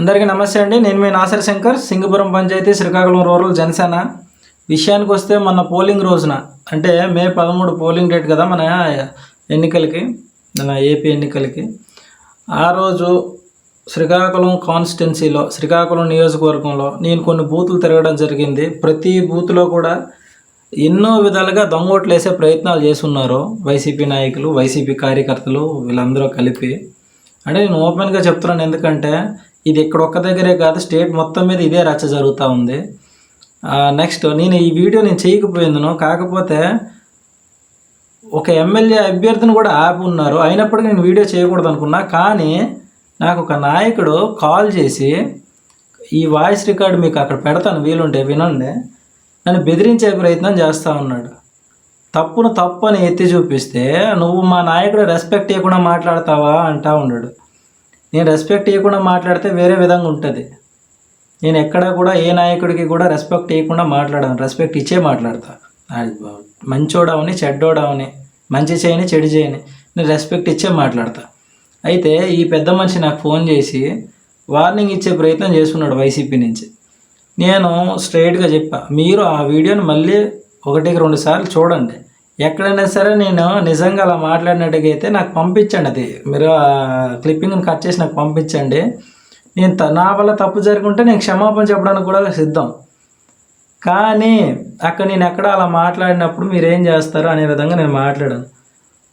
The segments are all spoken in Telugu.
అందరికీ నమస్తే అండి. నేను మీ నాసర్ శంకర్ సింగపురం పంచాయతీ శ్రీకాకుళం రూరల్ జనసేన. విషయానికి వస్తే మన పోలింగ్ రోజున అంటే మే పదమూడు పోలింగ్ డేట్ కదా మన ఎన్నికలకి మన ఏపీ ఎన్నికలకి. ఆ రోజు శ్రీకాకుళం కాన్స్టిట్యున్సీలో శ్రీకాకుళం నియోజకవర్గంలో నేను కొన్ని బూతులు తిరగడం జరిగింది. ప్రతి బూత్లో కూడా ఎన్నో విధాలుగా దొంగోట్లు వేసే ప్రయత్నాలు చేస్తున్నారు. వైసీపీ నాయకులు వైసీపీ కార్యకర్తలు వీళ్ళందరూ కలిపి. అంటే నేను ఓపెన్గా చెప్తున్నాను ఎందుకంటే ఇది ఇక్కడ ఒక్క దగ్గరే కాదు స్టేట్ మొత్తం మీద ఇదే రచ్చ జరుగుతూ ఉంది. నెక్స్ట్ నేను ఈ వీడియో నేను చేయకపోయిందును కాకపోతే ఒక ఎమ్మెల్యే అభ్యర్థిని కూడా ఆపి ఉన్నారు. అయినప్పటికీ నేను వీడియో చేయకూడదు అనుకున్నా కానీ నాకు ఒక నాయకుడు కాల్ చేసి ఈ వాయిస్ రికార్డు మీకు అక్కడ పెడతాను వీలుంటే వినండి. నన్ను బెదిరించే ప్రయత్నం చేస్తూ ఉన్నాడు తప్పును తప్పు అని ఎత్తి చూపిస్తే నువ్వు మా నాయకుడు రెస్పెక్ట్ ఇవ్వకుండా మాట్లాడతావా అంటా ఉన్నాడు నేను రెస్పెక్ట్ ఇవ్వకుండా మాట్లాడితే వేరే విధంగా ఉంటుంది. నేను ఎక్కడా కూడా ఏ నాయకుడికి కూడా రెస్పెక్ట్ ఇవ్వకుండా మాట్లాడాను. రెస్పెక్ట్ ఇచ్చే మాట్లాడతా. మంచోడవని చెడ్డోడవని మంచి చేయని చెడు చేయని నేను రెస్పెక్ట్ ఇచ్చే మాట్లాడతా. అయితే ఈ పెద్ద మనిషి నాకు ఫోన్ చేసి వార్నింగ్ ఇచ్చే ప్రయత్నం చేస్తున్నాడు వైసీపీ నుంచి. నేను స్ట్రైట్గా చెప్పా మీరు ఆ వీడియోని మళ్ళీ ఒకటికి రెండు సార్లు చూడండి. ఎక్కడైనా సరే నేను నిజంగా అలా మాట్లాడినట్టుగా అయితే నాకు పంపించండి అది. మీరు క్లిప్పింగ్ని కట్ చేసి నాకు పంపించండి. నేను నా వల్ల తప్పు జరుగుంటే నేను క్షమాపణ చెప్పడానికి కూడా సిద్ధం. కానీ అక్కడ నేను ఎక్కడ అలా మాట్లాడినప్పుడు మీరు ఏం చేస్తారు అనే విధంగా నేను మాట్లాడాను.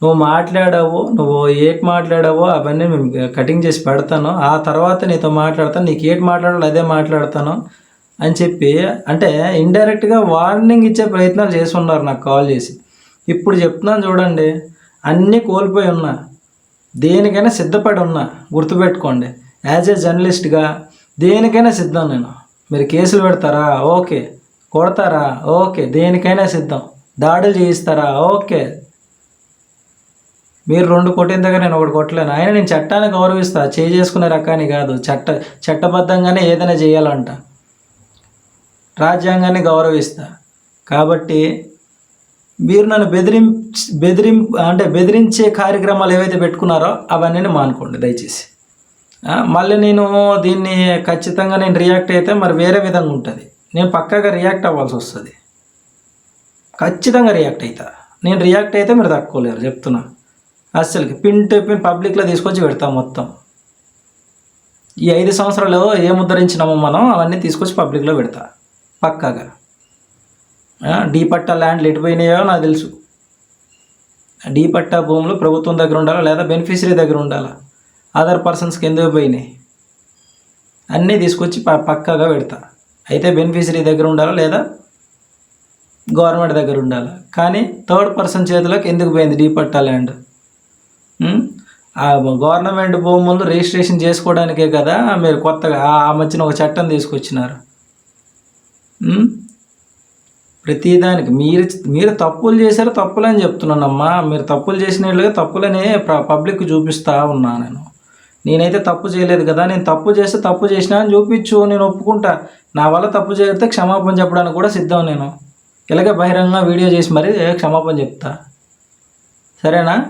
నువ్వు మాట్లాడావు నువ్వు ఏటి మాట్లాడావో అవన్నీ మేము కటింగ్ చేసి పెడతాను. ఆ తర్వాత నీతో మాట్లాడతాను నీకు ఏటి మాట్లాడాలో అదే మాట్లాడతాను అని చెప్పి అంటే ఇండైరెక్ట్గా వార్నింగ్ ఇచ్చే ప్రయత్నాలు చేసి ఉన్నారు నాకు కాల్ చేసి. ఇప్పుడు చెప్తున్నాను చూడండి అన్నీ కోల్పోయి ఉన్నా. దేనికైనా సిద్ధపడి ఉన్నా గుర్తుపెట్టుకోండి. యాజ్ ఏ జర్నలిస్ట్గా దేనికైనా సిద్ధం నేను. మీరు కేసులు పెడతారా? ఓకే. కొడతారా? ఓకే. దేనికైనా సిద్ధం. దాడులు చేయిస్తారా? ఓకే. మీరు రెండు కొట్టిన దగ్గర నేను ఒకటి కొట్టలేను. ఆయన నేను చట్టాన్ని గౌరవిస్తా. చేసుకునే రకాన్ని కాదు. చట్ట చట్టబద్ధంగానే ఏదైనా చేయాలంట. రాజ్యాంగాన్ని గౌరవిస్తా. కాబట్టి మీరు నన్ను బెదిరిం బెదిరిం అంటే బెదిరించే కార్యక్రమాలు ఏవైతే పెట్టుకున్నారో అవన్నీ మానుకోండి దయచేసి. మళ్ళీ నేను దీన్ని ఖచ్చితంగా నేను రియాక్ట్ అయితే మరి వేరే విధంగా ఉంటుంది. నేను పక్కాగా రియాక్ట్ అవ్వాల్సి వస్తుంది. ఖచ్చితంగా రియాక్ట్ అవుతా నేను రియాక్ట్ అయితే మీరు తక్కువలేరు చెప్తున్నా. అస్సలకి పిన్ టు పిన్ పబ్లిక్లో తీసుకొచ్చి పెడతాం మొత్తం. ఈ ఐదు సంవత్సరాలు ఏ ముద్రించినామో మనం అవన్నీ తీసుకొచ్చి పబ్లిక్లో పెడతా. పక్కాగా. డీ పట్టా ల్యాండ్లు ఎటుపోయినాయో నాకు తెలుసు. డీ పట్టా భూములు ప్రభుత్వం దగ్గర ఉండాలా లేదా బెనిఫిషరీ దగ్గర ఉండాలా? అదర్ పర్సన్స్కి ఎందుకు పోయినాయి? అన్నీ తీసుకొచ్చి ప పక్కాగా పెడతా. అయితే బెనిఫిషరీ దగ్గర ఉండాలా లేదా గవర్నమెంట్ దగ్గర ఉండాలి? కానీ థర్డ్ పర్సన్ చేతిలోకి ఎందుకు పోయింది డీ పట్టా ల్యాండ్ గవర్నమెంట్ భూములు రిజిస్ట్రేషన్ చేసుకోవడానికే కదా మీరు కొత్తగా ఆ మధ్యన ఒక చట్టం తీసుకొచ్చినారు. ప్రతిదానికి మీరు మీరు తప్పులు చేశారు తప్పులని చెప్తున్నానమ్మా. మీరు తప్పులు చేసినట్లుగా తప్పులనే పబ్లిక్ చూపిస్తా ఉన్నా నేను. నేనైతే తప్పు చేయలేదు కదా. నేను తప్పు చేస్తే తప్పు చేసినా అని చూపించు నేను ఒప్పుకుంటా. నా వల్ల తప్పు చేస్తే క్షమాపణ చెప్పడానికి కూడా సిద్ధం నేను. ఇలాగే బహిరంగ వీడియో చేసి మరీ క్షమాపణ చెప్తా. సరేనా?